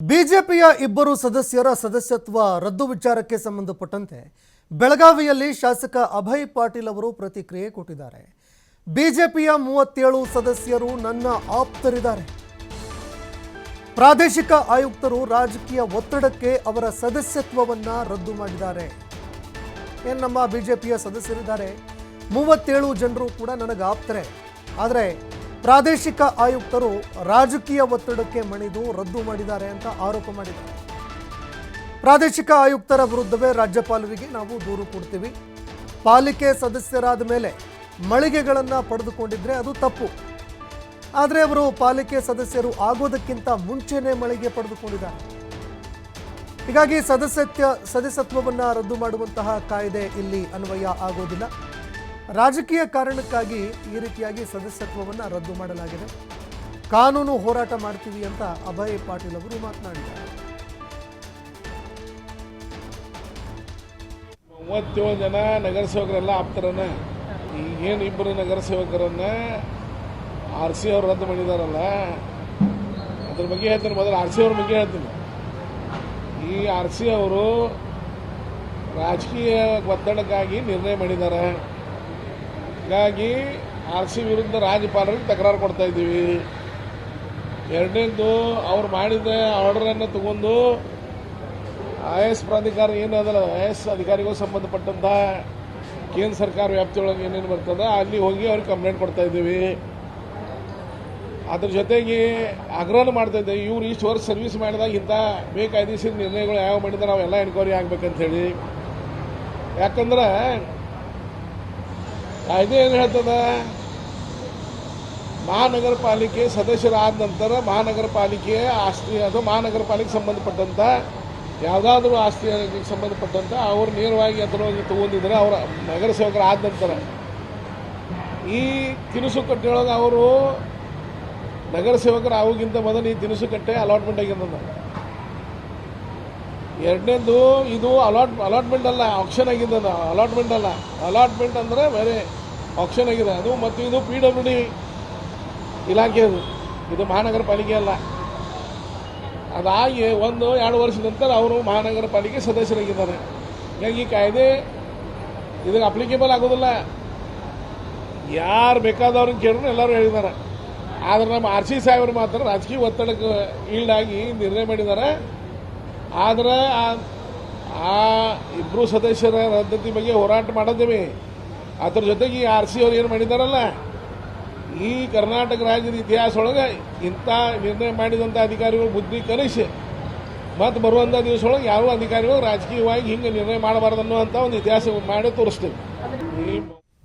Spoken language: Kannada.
ಬಿಜೆಪಿಯ ಇಬ್ಬರು ಸದಸ್ಯರ ಸದಸ್ಯತ್ವ ರದ್ದು ವಿಚಾರಕ್ಕೆ ಸಂಬಂಧಪಟ್ಟಂತೆ ಬೆಳಗಾವಿಯಲ್ಲಿ ಶಾಸಕ ಅಭಯ್ ಪಾಟೀಲ್ ಅವರು ಪ್ರತಿಕ್ರಿಯೆ ಕೊಟ್ಟಿದ್ದಾರೆ. ಬಿಜೆಪಿಯ ಮೂವತ್ತೇಳು ಸದಸ್ಯರು ನನ್ನ ಆಪ್ತರಿದ್ದಾರೆ. ಪ್ರಾದೇಶಿಕ ಆಯುಕ್ತರು ರಾಜಕೀಯ ಒತ್ತಡಕ್ಕೆ ಅವರ ಸದಸ್ಯತ್ವವನ್ನ ರದ್ದು ಮಾಡಿದ್ದಾರೆ. ಏನು ನಮ್ಮ ಬಿಜೆಪಿಯ ಸದಸ್ಯರಿದ್ದಾರೆ? ಮೂವತ್ತೇಳು ಜನರು ಕೂಡ ನನಗೆ ಆಪ್ತರೆ. ಆದರೆ ಪ್ರಾದೇಶಿಕ ಆಯುಕ್ತರು ರಾಜಕೀಯ ಒತ್ತಡಕ್ಕೆ ಮಣಿದು ರದ್ದು ಮಾಡಿದ್ದಾರೆ ಅಂತ ಆರೋಪ ಮಾಡಿದ್ದಾರೆ. ಪ್ರಾದೇಶಿಕ ಆಯುಕ್ತರ ವಿರುದ್ಧವೇ ರಾಜ್ಯಪಾಲರಿಗೆ ನಾವು ದೂರು ಕೊಡ್ತೀವಿ. ಪಾಲಿಕೆ ಸದಸ್ಯರಾದ ಮೇಲೆ ಮಳಿಗೆಗಳನ್ನು ಪಡೆದುಕೊಂಡಿದ್ರೆ ಅದು ತಪ್ಪು. ಆದರೆ ಅವರು ಪಾಲಿಕೆ ಸದಸ್ಯರು ಆಗೋದಕ್ಕಿಂತ ಮುಂಚೆನೇ ಮಳಿಗೆ ಪಡೆದುಕೊಂಡಿದ್ದಾರೆ. ಹೀಗಾಗಿ ಸದಸ್ಯತ್ವ, ಸದಸ್ಯತ್ವವನ್ನು ರದ್ದು ಮಾಡುವಂತಹ ಕಾಯ್ದೆ ಇಲ್ಲಿ ಅನ್ವಯ ಆಗೋದಿಲ್ಲ. ರಾಜಕೀಯ ಕಾರಣಕ್ಕಾಗಿ ಈ ರೀತಿಯಾಗಿ ಸದಸ್ಯತ್ವವನ್ನು ರದ್ದು ಮಾಡಲಾಗಿದೆ. ಕಾನೂನು ಹೋರಾಟ ಮಾಡ್ತೀವಿ ಅಂತ ಅಭಯ್ ಪಾಟೀಲ್ ಅವರು ಮಾತನಾಡಿದ್ದಾರೆ. ಮೂವತ್ತೇಳು ಜನ ನಗರಸೇವಕರೆಲ್ಲ ಆಪ್ತಾರನ್ನ. ಈಗೇನು ಇಬ್ಬರು ನಗರಸೇವಕರನ್ನ ಆರ್ ಸಿ ಅವ್ರು ರದ್ದು ಮಾಡಿದಾರಲ್ಲ, ಅದ್ರ ಬಗ್ಗೆ ಹೇಳ್ತೀನಿ. ಮೊದಲು ಆರ್ ಸಿ ಅವ್ರ ಬಗ್ಗೆ ಹೇಳ್ತೀನಿ. ಈ ಆರ್ ಸಿ ಅವರು ರಾಜಕೀಯ ಒತ್ತಡಕ್ಕಾಗಿ ನಿರ್ಣಯ ಮಾಡಿದ್ದಾರೆ. ಹೀಗಾಗಿ ಆರ್ ಸಿ ವಿರುದ್ಧ ರಾಜ್ಯಪಾಲರಿಗೆ ತಕರಾರು ಕೊಡ್ತಾ ಇದ್ದೀವಿ. ಎರಡನೇದು ಅವ್ರು ಮಾಡಿದ ಆರ್ಡರನ್ನು ತಗೊಂಡು ಐ ಎಸ್ ಪ್ರಾಧಿಕಾರ ಏನದಲ್ಲ ಐ ಎಸ್ ಅಧಿಕಾರಿಗೂ ಸಂಬಂಧಪಟ್ಟಂಥ ಕೇಂದ್ರ ಸರ್ಕಾರ ವ್ಯಾಪ್ತಿಯೊಳಗೆ ಏನೇನು ಬರ್ತದೆ ಅಲ್ಲಿ ಹೋಗಿ ಅವ್ರಿಗೆ ಕಂಪ್ಲೇಂಟ್ ಕೊಡ್ತಾ ಇದ್ದೀವಿ. ಅದ್ರ ಜೊತೆಗೆ ಆಗ್ರಹ ಮಾಡ್ತಾ ಇದ್ದೆ ಇವ್ರು ಇಷ್ಟು ವರ್ಷ ಸರ್ವಿಸ್ ಮಾಡಿದಾಗ ಇಂಥ ಬೇಕಾಯ್ದಿಸಿದ ನಿರ್ಣಯಗಳು ಯಾವ ಮಾಡಿದ್ರೆ ನಾವೆಲ್ಲ ಎನ್ಕ್ವೈರಿ ಆಗ್ಬೇಕಂತ ಹೇಳಿ. ಯಾಕಂದ್ರೆ ಕಾಯ್ದೆ ಏನು ಹೇಳ್ತದ? ಮಹಾನಗರ ಪಾಲಿಕೆ ಸದಸ್ಯರಾದ ನಂತರ ಮಹಾನಗರ ಪಾಲಿಕೆಯ ಆಸ್ತಿ ಅಥವಾ ಮಹಾನಗರ ಪಾಲಿಕೆ ಸಂಬಂಧಪಟ್ಟಂತ, ಯಾವುದಾದ್ರೂ ಆಸ್ತಿ ಸಂಬಂಧಪಟ್ಟಂತ ಅವರು ನೇರವಾಗಿ ಅದರೊಳಗೆ ತಗೊಂಡಿದ್ರೆ ಅವರ ನಗರ ಸೇವಕರು ಆದ ನಂತರ. ಈ ತಿನಿಸು ಕಟ್ಟೆಯೊಳಗೆ ಅವರು ನಗರ ಸೇವಕರು ಮೊದಲು ಈ ತಿನಿಸು ಕಟ್ಟೆ ಅಲಾಟ್ಮೆಂಟ್ ಆಗಿರ್ತದ. ಎರಡನೇದು, ಇದು ಅಲಾಟ್ ಅಲಾಟ್ಮೆಂಟ್ ಅಲ್ಲ ಆಪ್ಷನ್ ಆಗಿದೆ ಅಲಾಟ್ಮೆಂಟ್ ಅಲ್ಲ. ಅಲಾಟ್ಮೆಂಟ್ ಅಂದರೆ ಬೇರೆ ಆಪ್ಷನ್ ಆಗಿದೆ. ಅದು ಮತ್ತು ಇದು ಪಿ ಡಬ್ಲ್ಯೂ ಡಿ ಇಲಾಖೆ ಅದು. ಇದು ಮಹಾನಗರ ಪಾಲಿಕೆ ಅಲ್ಲ. ಅದಾಗಿ ಒಂದು ಎರಡು ವರ್ಷದ ನಂತರ ಅವರು ಮಹಾನಗರ ಪಾಲಿಕೆ ಸದಸ್ಯರಾಗಿದ್ದಾರೆ. ಹೀಗಾಗಿ ಈ ಕಾಯ್ದೆ ಇದಕ್ಕೆ ಅಪ್ಲಿಕೇಬಲ್ ಆಗೋದಿಲ್ಲ. ಯಾರು ಬೇಕಾದವ್ರನ್ನ ಕೇಳಿದ್ರು ಎಲ್ಲರೂ ಹೇಳಿದ್ದಾರೆ. ಆದರೆ ನಮ್ಮ ಆರ್ ಸಿ ಸಾಹೇಬರು ಮಾತ್ರ ರಾಜಕೀಯ ಒತ್ತಡಕ್ಕೆ ಈಡಾಗಿ ನಿರ್ಣಯ ಮಾಡಿದ್ದಾರೆ. ಆದ್ರೆ ಆ- ಇಬ್ಬರು ಸದಸ್ಯರ ರದ್ದತಿ ಬಗ್ಗೆ ಹೋರಾಟ ಮಾಡಿದ್ದೇವೆ. ಅದ್ರ ಜೊತೆಗೆ ಈ ಆರ್ ಸಿ ಅವ್ರು ಏನು ಮಾಡಿದಾರಲ್ಲ, ಈ ಕರ್ನಾಟಕ ರಾಜ್ಯದ ಇತಿಹಾಸ ಒಳಗೆ ಇಂಥ ನಿರ್ಣಯ ಮಾಡಿದಂಥ ಅಧಿಕಾರಿಗಳು ಬುದ್ಧಿ ಕಲಿಸಿ ಮತ್ತು ಬರುವಂಥ ದಿವಸ ಒಳಗೆ ಯಾವ ಅಧಿಕಾರಿಗಳು ರಾಜಕೀಯವಾಗಿ ಹಿಂಗೆ ನಿರ್ಣಯ ಮಾಡಬಾರ್ದು ಅನ್ನುವಂಥ ಒಂದು ಇತಿಹಾಸ ಮಾಡಿ ತೋರಿಸ್ತೇವೆ.